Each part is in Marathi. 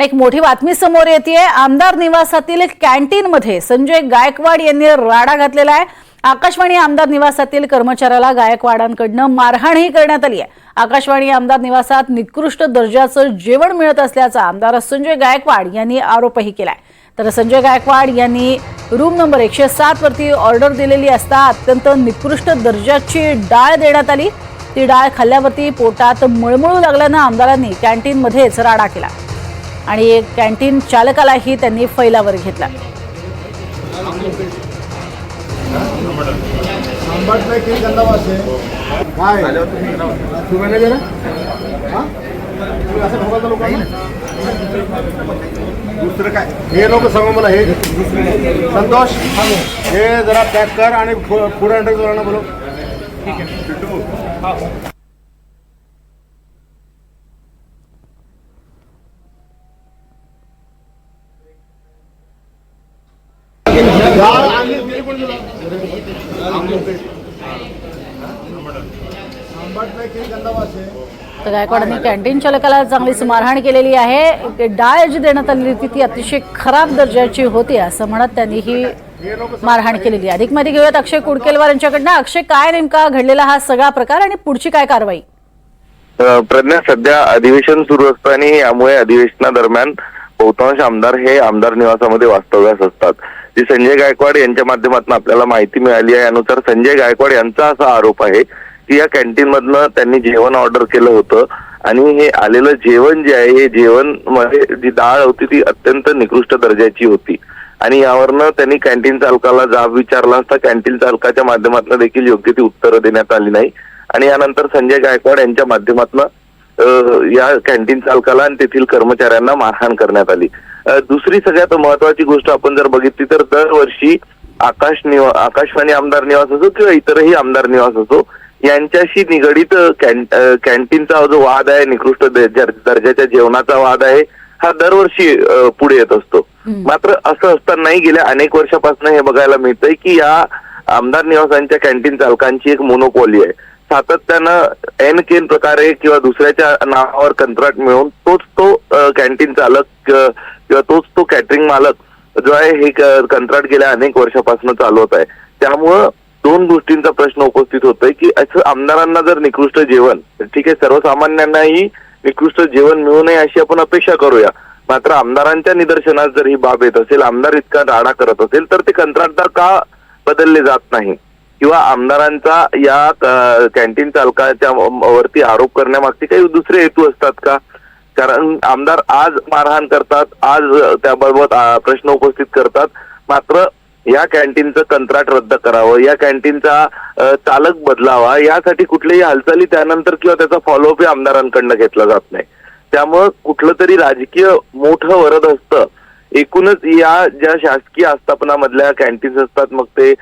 आणि एक मोठी बातमी समोर येते आमदार निवासातील कॅन्टीनमध्ये संजय गायकवाड यांनी राडा घातलेला आहे. आकाशवाणी आमदार निवासातील कर्मचाऱ्याला गायकवाडांकडनं मारहाणही करण्यात आली आहे. आकाशवाणी आमदार निवासात निकृष्ट दर्जाचं जेवण मिळत असल्याचा आमदार संजय गायकवाड यांनी आरोपही केलाय. तर संजय गायकवाड यांनी रूम नंबर एकशे सात वरती ऑर्डर दिलेली असता अत्यंत निकृष्ट दर्जाची डाळ देण्यात आली. ती डाळ खाल्ल्यावरती पोटात मळमळू लागल्यानं आमदारांनी कॅन्टीनमध्येच राडा केला. आणि कॅन्टीन चालकालाही त्यांनी फैलावर घेतला. आहे? हा? दुसरं काय? हे लोक सांगू मला हे संतोष हे जरा पॅक कर आणि फूड अँड्रेस वाल्यांना बोलव. डाळ तर गायकवाडांनी कॅन्टीन चालकाला चांगलीच मारहाण केलेली आहे. डाळ जी देण्यात आलेली होती ती अतिशय खराब दर्जाची होती असं म्हणत त्यांनी ही मारहाण केलेली आहे. अधिक माहिती घेऊयात अक्षय कुडकेलवार यांच्याकडनं. अक्षय काय नेमका घडलेला हा सगळा प्रकार आणि पुढची काय कारवाई? प्रज्ञा सध्या अधिवेशन सुरू असतं आणि यामुळे अधिवेशनादरम्यान बहुतांश आमदार हे आमदार निवासामध्ये वास्तव्यास असतात. जी संजय गायकवाड यांच्या माध्यमातून आपल्याला माहिती मिळाली आहे. यानुसार संजय गायकवाड यांचा असा आरोप आहे की या कॅन्टीन मधनं त्यांनी जेवण ऑर्डर केलं होतं आणि हे आलेलं जेवण जे आहे हे जेवणमध्ये जी डाळ होती ती अत्यंत निकृष्ट दर्जाची होती. आणि यावरनं त्यांनी कॅन्टीन चालकाला जाब विचारला असता कॅन्टीन चालकाच्या माध्यमातून देखील योग्य ती उत्तरं देण्यात आली नाही. आणि यानंतर संजय गायकवाड यांच्या माध्यमातून या कॅन्टीन चालकाला आणि तेथील कर्मचाऱ्यांना मारहाण करण्यात आली. दुसरी सगळ्यात महत्वाची गोष्ट आपण जर बघितली तर दरवर्षी आकाश निवा आकाशवाणी आमदार निवास असो किंवा इतरही आमदार निवास असो यांच्याशी निगडीत कॅन्टीनचा जो वाद आहे निकृष्ट दर्जा- दर्जाच्या जेवणाचा वाद आहे हा दरवर्षी पुढे येत असतो. मात्र असं असतानाही गेल्या अनेक वर्षापासून हे बघायला मिळतंय की या आमदार निवासांच्या कॅन्टीन चालकांची एक मोनोपॉली आहे. सातत्यानं एन केन प्रकारे किंवा दुसऱ्याच्या नावावर कंत्राट मिळवून तोच तो कॅन्टीन चालक किंवा तोच तो कॅटरिंग मालक जो आहे हे कंत्राट गेल्या अनेक वर्षापासून चालवत आहे. त्यामुळं दोन गोष्टींचा प्रश्न उपस्थित होतोय की असं आमदारांना जर निकृष्ट जेवण ठीक आहे सर्वसामान्यांनाही निकृष्ट जेवण मिळू नये अशी आपण अपेक्षा करूया. मात्र आमदारांच्या निदर्शनात जर ही बाब येत असेल आमदार इतका राडा करत असेल तर ते कंत्राटदार का बदलले जात नाही? किंवा आमदारांचा या कॅन्टीन चालकाच्या वरती आरोप करण्यामागचे काही दुसरे हेतू असतात का? कारण आमदार आज मारहाण करतात आज त्याबाबत प्रश्न उपस्थित करतात. मात्र या कॅन्टीनचं कंत्राट रद्द करावं या कॅन्टीनचा चालक बदलावा यासाठी कुठल्याही हालचाली त्यानंतर किंवा त्याचा फॉलोअप आमदारांकडनं घेतला जात नाही. त्यामुळं कुठलं तरी राजकीय मोठं वरद असतं एकूणच या ज्या शासकीय आस्थापनामधल्या कॅन्टीन्स असतात मग ते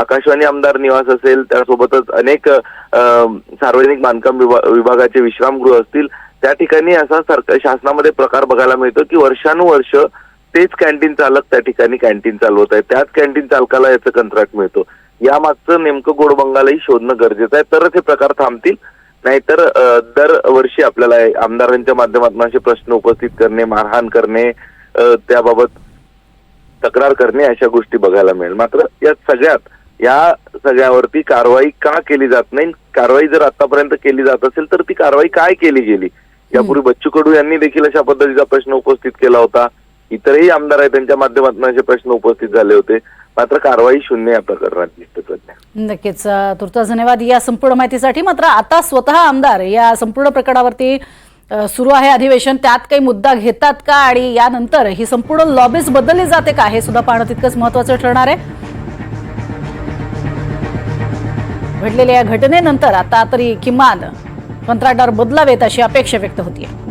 आकाशवाणी आमदार निवास असेल त्यासोबतच अनेक सार्वजनिक बांधकाम विभागाचे विश्रामगृह असतील त्या ठिकाणी असा सरकार शासनामध्ये प्रकार बघायला मिळतो की वर्षानुवर्ष तेच कॅन्टीन चालक त्या ठिकाणी कॅन्टीन चालवत आहे त्याच कॅन्टीन चालकाला याचं कॉन्ट्रॅक्ट मिळतो. यामागचं नेमकं गोडबंगालाही शोधणं गरजेचं आहे. तरच हे प्रकार थांबतील. नाहीतर दरवर्षी आपल्याला आमदारांच्या माध्यमातून असे प्रश्न उपस्थित करणे मारहाण करणे त्याबाबत तक्रार करणे अशा गोष्टी बघायला मिळेल. मात्र या सगळ्यात या सगळ्यावरती कारवाई का केली जात नाही? कारवाई जर आतापर्यंत केली जात असेल तर ती कारवाई काय केली गेली? यापूर्वी बच्चू कडू यांनी देखील अशा पद्धतीचा प्रश्न उपस्थित केला होता. इतरही आमदार आहेत त्यांच्या माध्यमातून असे प्रश्न उपस्थित झाले होते. मात्र कारवाई शून्य या प्रकरणात दिसते प्रज्ञा नक्कीच अ, तुर्तास धन्यवाद. या संपूर्ण माहितीसाठी मात्र आता स्वतः आमदार या संपूर्ण प्रकरणावरती सुरू आहे अधिवेशन. त्यात काही मुद्दा घेतात का आणि यानंतर ही संपूर्ण लॉबीज बदलली जाते का हे सुद्धा पाहणं तितकंच महत्वाचं ठरणार आहे. घडलेल्या या घटनेनंतर आता तरी किमान कंत्राटदार बदलावेत अशी अपेक्षा व्यक्त होतीये